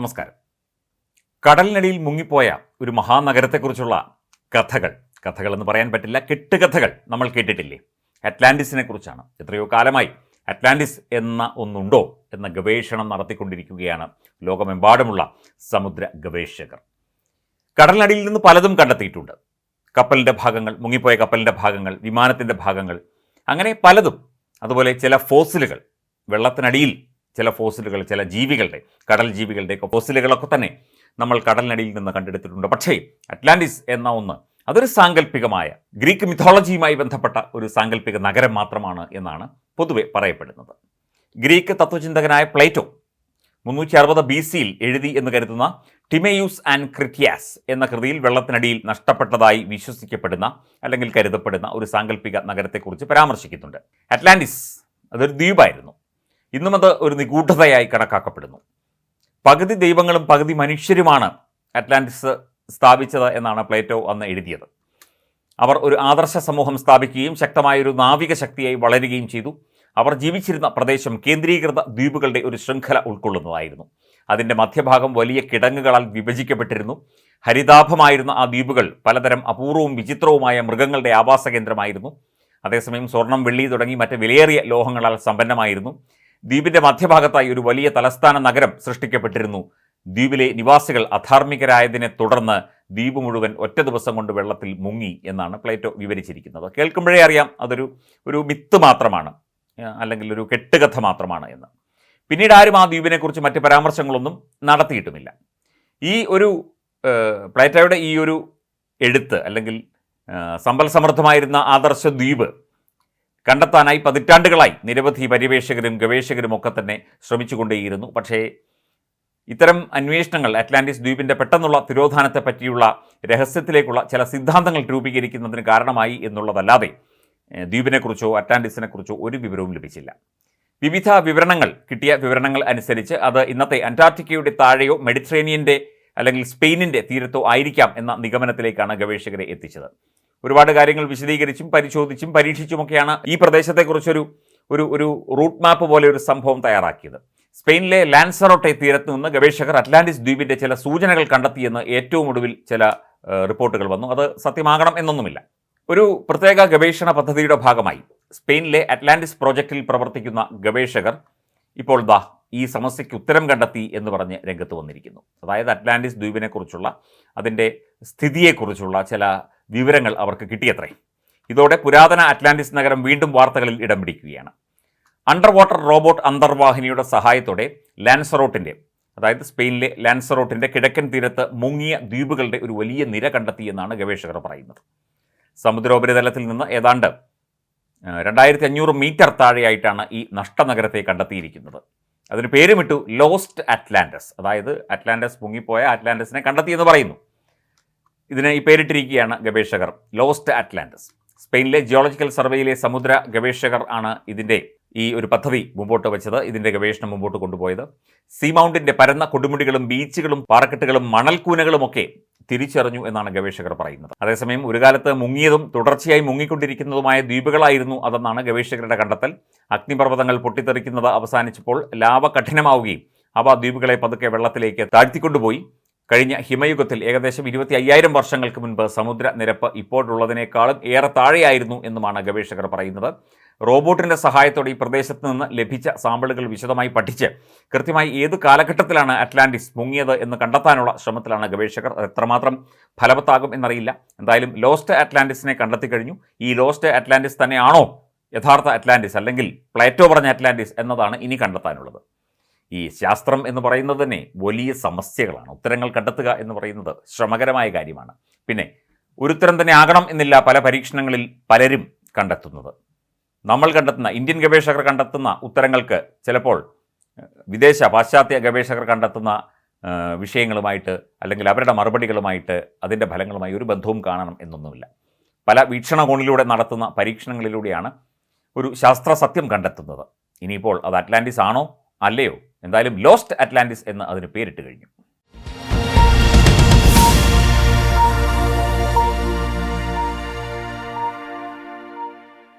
നമസ്കാരം. കടലിനടിയിൽ മുങ്ങിപ്പോയ ഒരു മഹാനഗരത്തെക്കുറിച്ചുള്ള കഥകൾ കഥകൾ എന്ന് പറയാൻ പറ്റില്ല കെട്ടുകഥകൾ നമ്മൾ കേട്ടിട്ടില്ലേ? അറ്റ്ലാന്റിസിനെ കുറിച്ചാണ്. എത്രയോ കാലമായി അറ്റ്ലാന്റിസ് എന്ന ഒന്നുണ്ടോ എന്ന ഗവേഷണം നടത്തിക്കൊണ്ടിരിക്കുകയാണ് ലോകമെമ്പാടുമുള്ള സമുദ്ര ഗവേഷകർ. കടലിനടിയിൽ നിന്ന് പലതും കണ്ടെത്തിയിട്ടുണ്ട്. കപ്പലിന്റെ ഭാഗങ്ങൾ മുങ്ങിപ്പോയ കപ്പലിന്റെ ഭാഗങ്ങൾ വിമാനത്തിന്റെ ഭാഗങ്ങൾ അങ്ങനെ പലതും. അതുപോലെ ചില ഫോസിലുകൾ വെള്ളത്തിനടിയിൽ ചില ഫോസിലുകൾ ചില ജീവികളുടെ കടൽ ജീവികളുടെ ഒക്കെ ഫോസിലുകളൊക്കെ തന്നെ നമ്മൾ കടലിനടിയിൽ നിന്ന് കണ്ടെടുത്തിട്ടുണ്ട്. പക്ഷേ അറ്റ്ലാന്റിസ് എന്ന ഒന്ന് അതൊരു സാങ്കല്പികമായ ഗ്രീക്ക് മിഥോളജിയുമായി ബന്ധപ്പെട്ട ഒരു സാങ്കല്പിക നഗരം മാത്രമാണ് എന്നാണ് പൊതുവെ പറയപ്പെടുന്നത്. ഗ്രീക്ക് തത്വചിന്തകനായ പ്ലേറ്റോ മുന്നൂറ്റി അറുപത് ബി സിയിൽ എഴുതി എന്ന് കരുതുന്ന ടിമേയൂസ് ആൻഡ് ക്രിറ്റിയാസ് എന്ന കൃതിയിൽ വെള്ളത്തിനടിയിൽ നഷ്ടപ്പെട്ടതായി വിശ്വസിക്കപ്പെടുന്ന അല്ലെങ്കിൽ കരുതപ്പെടുന്ന ഒരു സാങ്കല്പിക നഗരത്തെക്കുറിച്ച് പരാമർശിക്കുന്നുണ്ട്. അറ്റ്ലാന്റിസ് അതൊരു ദ്വീപായിരുന്നു. ഇന്നും അത് ഒരു നിഗൂഢതയായി കണക്കാക്കപ്പെടുന്നു. പകുതി ദൈവങ്ങളും പകുതി മനുഷ്യരുമാണ് അറ്റ്ലാന്റിസ് സ്ഥാപിച്ചത് എന്നാണ് പ്ലേറ്റോ അന്ന് എഴുതിയത്. അവർ ഒരു ആദർശ സമൂഹം സ്ഥാപിക്കുകയും ശക്തമായൊരു നാവിക ശക്തിയായി വളരുകയും ചെയ്തു. അവർ ജീവിച്ചിരുന്ന പ്രദേശം കേന്ദ്രീകൃത ദ്വീപുകളുടെ ഒരു ശൃംഖല ഉൾക്കൊള്ളുന്നതായിരുന്നു. അതിന്റെ മധ്യഭാഗം വലിയ കിടങ്ങുകളാൽ വിഭജിക്കപ്പെട്ടിരുന്നു. ഹരിതാഭമായിരുന്ന ആ ദ്വീപുകൾ പലതരം അപൂർവവും വിചിത്രവുമായ മൃഗങ്ങളുടെ ആവാസ കേന്ദ്രമായിരുന്നു അതേസമയം സ്വർണം വെള്ളി തുടങ്ങി മറ്റ് വിലയേറിയ ലോഹങ്ങളാൽ സമ്പന്നമായിരുന്നു. ദ്വീപിന്റെ മധ്യഭാഗത്തായി ഒരു വലിയ തലസ്ഥാന നഗരം സൃഷ്ടിക്കപ്പെട്ടിരുന്നു. ദ്വീപിലെ നിവാസികൾ അധാർമികരായതിനെ തുടർന്ന് ദ്വീപ് മുഴുവൻ ഒറ്റ ദിവസം കൊണ്ട് വെള്ളത്തിൽ മുങ്ങി എന്നാണ് പ്ലേറ്റോ വിവരിച്ചിരിക്കുന്നത്. കേൾക്കുമ്പോഴേ അറിയാം അതൊരു ഒരു മിത്ത് മാത്രമാണ് അല്ലെങ്കിൽ ഒരു കെട്ടുകഥ മാത്രമാണ് എന്ന്. പിന്നീട് ആരും ആ ദ്വീപിനെക്കുറിച്ച് മറ്റ് പരാമർശങ്ങളൊന്നും നടത്തിയിട്ടുമില്ല. ഈ ഒരു പ്ലേറ്റോയുടെ ഈ ഒരു എഴുത്ത് അല്ലെങ്കിൽ സമ്പൽ സമൃദ്ധമായിരുന്ന ആദർശ ദ്വീപ് കണ്ടെത്താനായി പതിറ്റാണ്ടുകളായി നിരവധി പര്യവേഷകരും ഗവേഷകരും ഒക്കെ തന്നെ ശ്രമിച്ചുകൊണ്ടേയിരുന്നു. പക്ഷേ ഇത്തരം അന്വേഷണങ്ങൾ അറ്റ്ലാന്റിസ് ദ്വീപിന്റെ പെട്ടെന്നുള്ള തിരോധാനത്തെ പറ്റിയുള്ള രഹസ്യത്തിലേക്കുള്ള ചില സിദ്ധാന്തങ്ങൾ രൂപീകരിക്കുന്നതിന് കാരണമായി എന്നുള്ളതല്ലാതെ ദ്വീപിനെക്കുറിച്ചോ അറ്റ്ലാന്റിസിനെക്കുറിച്ചോ ഒരു വിവരവും ലഭിച്ചില്ല. വിവിധ വിവരണങ്ങൾ കിട്ടിയ വിവരണങ്ങൾ അനുസരിച്ച് അത് ഇന്നത്തെ അന്റാർട്ടിക്കയുടെ താഴെയോ മെഡിറ്ററേനിയന്റെ അല്ലെങ്കിൽ സ്പെയിനിന്റെ തീരത്തോ ആയിരിക്കാം എന്ന നിഗമനത്തിലേക്കാണ് ഗവേഷകരെ എത്തിച്ചത്. ഒരുപാട് കാര്യങ്ങൾ വിശദീകരിച്ചും പരിശോധിച്ചും പരീക്ഷിച്ചുമൊക്കെയാണ് ഈ പ്രദേശത്തെക്കുറിച്ചൊരു ഒരു ഒരു റൂട്ട് മാപ്പ് പോലെ ഒരു സംഭവം തയ്യാറാക്കിയത്. സ്പെയിനിലെ ലാൻസറോട്ടെ തീരത്ത് നിന്ന് ഗവേഷകർ അറ്റ്ലാന്റിസ് ദ്വീപിന്റെ ചില സൂചനകൾ കണ്ടെത്തിയെന്ന് ഏറ്റവും ഒടുവിൽ ചില റിപ്പോർട്ടുകൾ വന്നു. അത് സത്യമാകണം എന്നൊന്നുമില്ല. ഒരു പ്രത്യേക ഗവേഷണ പദ്ധതിയുടെ ഭാഗമായി സ്പെയിനിലെ അറ്റ്ലാന്റിസ് പ്രോജക്റ്റിൽ പ്രവർത്തിക്കുന്ന ഗവേഷകർ ഇപ്പോൾ ദാ ഈ സമസ്യയ്ക്ക് ഉത്തരം കണ്ടെത്തി എന്ന് പറഞ്ഞ് രംഗത്ത് വന്നിരിക്കുന്നു. അതായത് അറ്റ്ലാന്റിസ് ദ്വീപിനെക്കുറിച്ചുള്ള അതിന്റെ സ്ഥിതിയെക്കുറിച്ചുള്ള ചില വിവരങ്ങൾ അവർക്ക് കിട്ടിയത്രേ. ഇതോടെ പുരാതന അറ്റ്ലാന്റിസ് നഗരം വീണ്ടും വാർത്തകളിൽ ഇടം പിടിക്കുകയാണ്. അണ്ടർ വാട്ടർ റോബോട്ട് അന്തർവാഹിനിയുടെ സഹായത്തോടെ ലാൻസറോട്ടിന്റെ അതായത് സ്പെയിനിലെ ലാൻസറോട്ടിന്റെ കിഴക്കൻ തീരത്ത് മുങ്ങിയ ദ്വീപുകളുടെ ഒരു വലിയ നിര കണ്ടെത്തിയെന്നാണ് ഗവേഷകർ പറയുന്നത്. സമുദ്രോപരിതലത്തിൽ നിന്ന് ഏതാണ്ട് രണ്ടായിരത്തി അഞ്ഞൂറ് മീറ്റർ താഴെയായിട്ടാണ് ഈ നഷ്ടനഗരത്തെ കണ്ടെത്തിയിരിക്കുന്നത്. അതിന് പേരുമിട്ടു ലോസ്റ്റ് അറ്റ്ലാന്റസ് അതായത് അറ്റ്ലാന്റസ് മുങ്ങിപ്പോയ അറ്റ്ലാന്റസിനെ കണ്ടെത്തിയെന്ന് പറയുന്നു. ഇതിന് ഈ പേരിട്ടിരിക്കുകയാണ് ഗവേഷകർ. Lost Atlantis. സ്പെയിനിലെ ജിയോളജിക്കൽ സർവേയിലെ സമുദ്ര ഗവേഷകർ ആണ് ഇതിന്റെ ഈ ഒരു പദ്ധതി മുമ്പോട്ട് വെച്ചത് ഇതിന്റെ ഗവേഷണം മുമ്പോട്ട് കൊണ്ടുപോയത്. സീമൗണ്ടിന്റെ പരന്ന കൊടുമുടികളും ബീച്ചുകളും പാറക്കെട്ടുകളും മണൽക്കൂനകളും ഒക്കെ തിരിച്ചറിഞ്ഞു എന്നാണ് ഗവേഷകർ പറയുന്നത്. അതേസമയം ഒരു കാലത്ത് മുങ്ങിയതും തുടർച്ചയായി മുങ്ങിക്കൊണ്ടിരിക്കുന്നതുമായ ദ്വീപുകളായിരുന്നു അതെന്നാണ് ഗവേഷകരുടെ കണ്ടെത്തൽ. അഗ്നിപർവതങ്ങൾ പൊട്ടിത്തെറിക്കുന്നത് അവസാനിച്ചപ്പോൾ ലാവ കഠിനമാവുകയും അവ ദ്വീപുകളെ പതുക്കെ വെള്ളത്തിലേക്ക് താഴ്ത്തിക്കൊണ്ടുപോയി. കഴിഞ്ഞ ഹിമയുഗത്തിൽ ഏകദേശം ഇരുപത്തി അയ്യായിരം വർഷങ്ങൾക്ക് മുൻപ് സമുദ്രനിരപ്പ് ഇപ്പോഴുള്ളതിനേക്കാളും ഏറെ താഴെയായിരുന്നു എന്നുമാണ് ഗവേഷകർ പറയുന്നത്. റോബോട്ടിന്റെ സഹായത്തോടെ ഈ പ്രദേശത്ത് നിന്ന് ലഭിച്ച സാമ്പിളുകൾ വിശദമായി പഠിച്ച് കൃത്യമായി ഏത് കാലഘട്ടത്തിലാണ് അറ്റ്ലാന്റിസ് മുങ്ങിയത് എന്ന് കണ്ടെത്താനുള്ള ശ്രമത്തിലാണ് ഗവേഷകർ. എത്രമാത്രം ഫലവത്താകും എന്നറിയില്ല. എന്തായാലും ലോസ്റ്റ് അറ്റ്ലാന്റിസിനെ കണ്ടെത്തി കഴിഞ്ഞു. ഈ ലോസ്റ്റ് അറ്റ്ലാന്റിസ് തന്നെയാണോ യഥാർത്ഥ അറ്റ്ലാന്റിസ് അല്ലെങ്കിൽ പ്ലേറ്റോ പറഞ്ഞ അറ്റ്ലാന്റിസ് എന്നതാണ് ഇനി കണ്ടെത്താനുള്ളത്. ഈ ശാസ്ത്രം എന്ന് പറയുന്നത് തന്നെ വലിയ സമസ്യകളാണ്. ഉത്തരങ്ങൾ കണ്ടെത്തുക എന്ന് പറയുന്നത് ശ്രമകരമായ കാര്യമാണ്. പിന്നെ ഒരു ഉത്തരം തന്നെ ആകണം എന്നില്ല പല പരീക്ഷണങ്ങളിൽ പലരും കണ്ടെത്തുന്നത്. നമ്മൾ കണ്ടെത്തുന്ന ഇന്ത്യൻ ഗവേഷകർ കണ്ടെത്തുന്ന ഉത്തരങ്ങൾക്ക് ചിലപ്പോൾ വിദേശ പാശ്ചാത്യ ഗവേഷകർ കണ്ടെത്തുന്ന വിഷയങ്ങളുമായിട്ട് അല്ലെങ്കിൽ അവരുടെ മറുപടികളുമായിട്ട് അതിന്റെ ഫലങ്ങളുമായി ഒരു ബന്ധവും കാണണം എന്നൊന്നുമില്ല. പല വീക്ഷണകോണിലൂടെ നടത്തുന്ന പരീക്ഷണങ്ങളിലൂടെയാണ് ഒരു ശാസ്ത്ര സത്യം കണ്ടെത്തുന്നത്. ഇനിയിപ്പോൾ അത് അറ്റ്ലാന്റിസ് ആണോ അല്ലയോ? എന്തായാലും ലോസ്റ്റ് അറ്റ്ലാന്റിസ് എന്ന് അതിന് പേരിട്ട് കഴിഞ്ഞു.